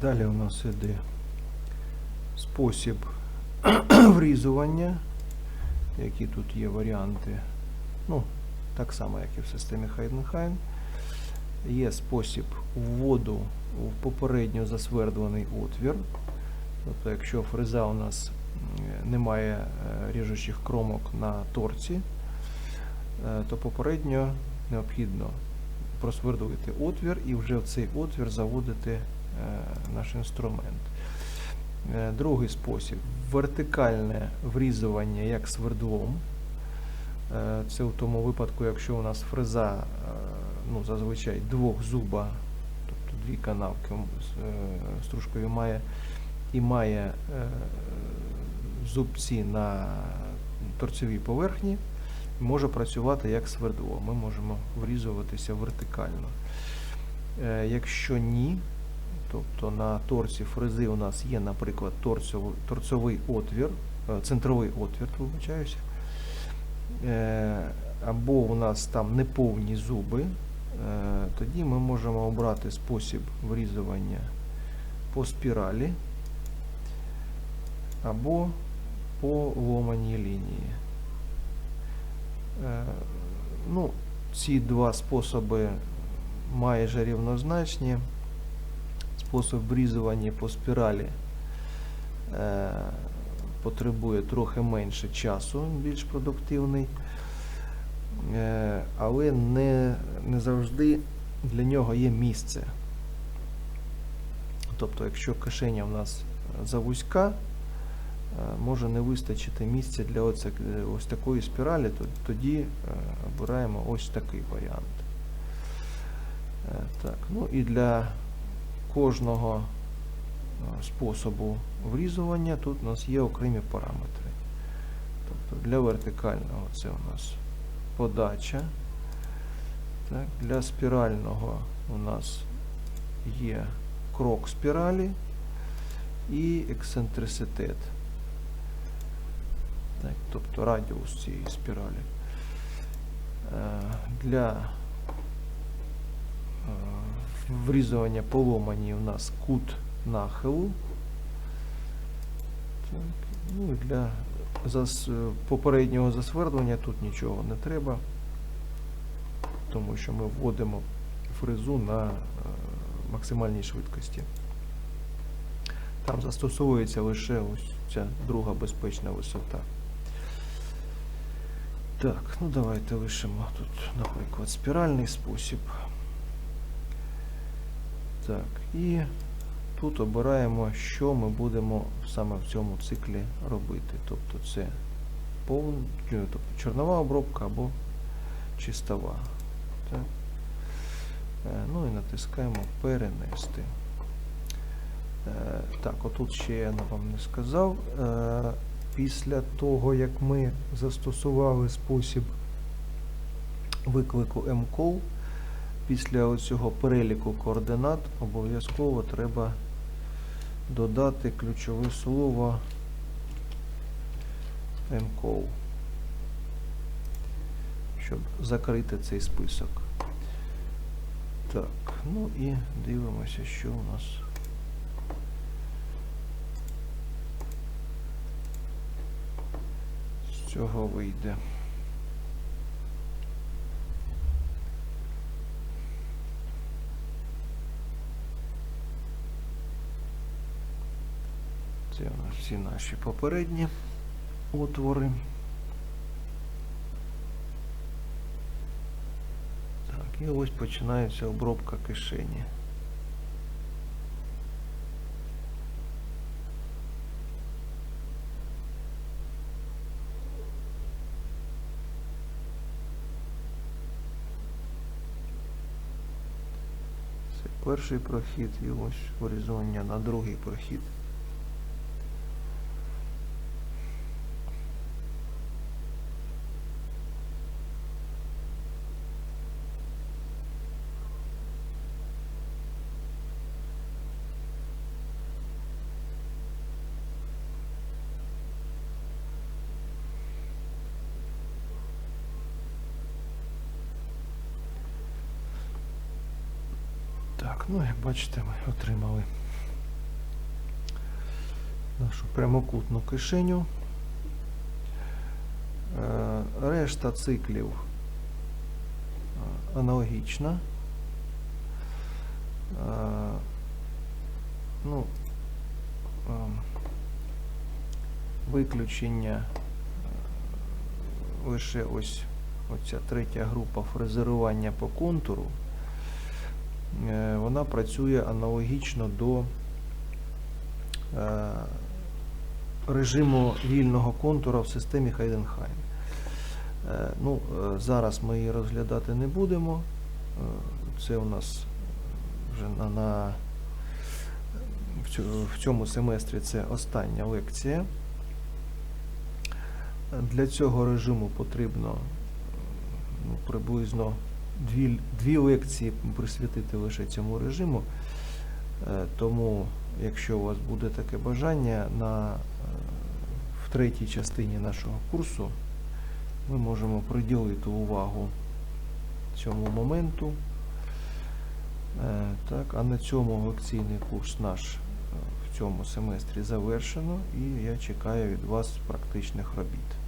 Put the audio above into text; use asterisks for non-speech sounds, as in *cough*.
далі у нас іде спосіб *clears throat* врізування, які тут є варіанти. Ну, так само, як і в системі Heidenhain. Є спосіб вводу в попередньо засвердуваний отвір. Тобто, якщо фреза у нас м, не має е, ріжучих кромок на торці, е, то попередньо необхідно просвердлити отвір і вже в цей отвір заводити наш інструмент. Е, Другий спосіб вертикальне врізування як свердлом. Е, Це в тому випадку, якщо у нас фреза е, ну, зазвичай двох зуба, тобто дві канавки е, стружкою має і має е, зубці на торцевій поверхні, може працювати як свердло. Ми можемо врізуватися вертикально. Е, Якщо ні, тобто на торці фрези у нас є, наприклад, торцевий, торцевий отвір, е, центровий отвір, вибачаюся, е, або у нас там неповні зуби, е, тоді ми можемо обрати спосіб врізування по спіралі або по ломаній лінії. Ну, ці два способи майже рівнозначні. Спосіб врізування по спіралі е, потребує трохи менше часу, більш продуктивний, е, але не, не завжди для нього є місце. Тобто, якщо кишеня в нас завузька, е, може не вистачити місця для оце, ось такої спіралі, то тоді е, обираємо ось такий варіант. Е, Так, ну і для кожного е, способу врізування тут у нас є окремі параметри. Тобто для вертикального це у нас подача. Так, для спірального у нас є крок спіралі і ексцентриситет. Так, тобто радіус цієї спіралі. Е, Для врізування поломані у нас кут нахилу. Так, ну і для зас, попереднього засвердлення тут нічого не треба, тому що ми вводимо фрезу на е, максимальній швидкості. Там застосовується лише ось ця друга безпечна висота. Так, ну давайте лишимо тут, наприклад, спіральний спосіб. Так, і тут обираємо, що ми будемо саме в цьому циклі робити. Тобто це повн, тобто чорнова обробка або чистова. Так. Е, Ну і натискаємо перенести. Е, Так, отут ще я вам не сказав. Е, Після того, як ми застосували спосіб виклику MCall, після цього переліку координат обов'язково треба додати ключове слово MCall, щоб закрити цей список. Так, ну і дивимося, що у нас. з цього вийде. Це у нас всі наші попередні отвори. Так, і ось починається обробка кишені. Перший прохід і ось вирізування на другий прохід. Так, ну як бачите, ми отримали нашу прямокутну кишеню. Е, Решта циклів е, аналогічна. Е, Ну, виключення лише ось оця третя група фрезерування по контуру. Е, Вона працює аналогічно до е, режиму вільного контура в системі Heidenheim. Е, Ну, зараз ми її розглядати не будемо. Це у нас вже на, на в цьому семестрі це остання лекція. Для цього режиму потрібно ну, приблизно дві, дві лекції присвятити лише цьому режиму. Е, Тому, якщо у вас буде таке бажання, на, е, в третій частині нашого курсу ми можемо приділити увагу цьому моменту. Е, Так, а на цьому лекційний курс наш в цьому семестрі завершено і я чекаю від вас практичних робіт.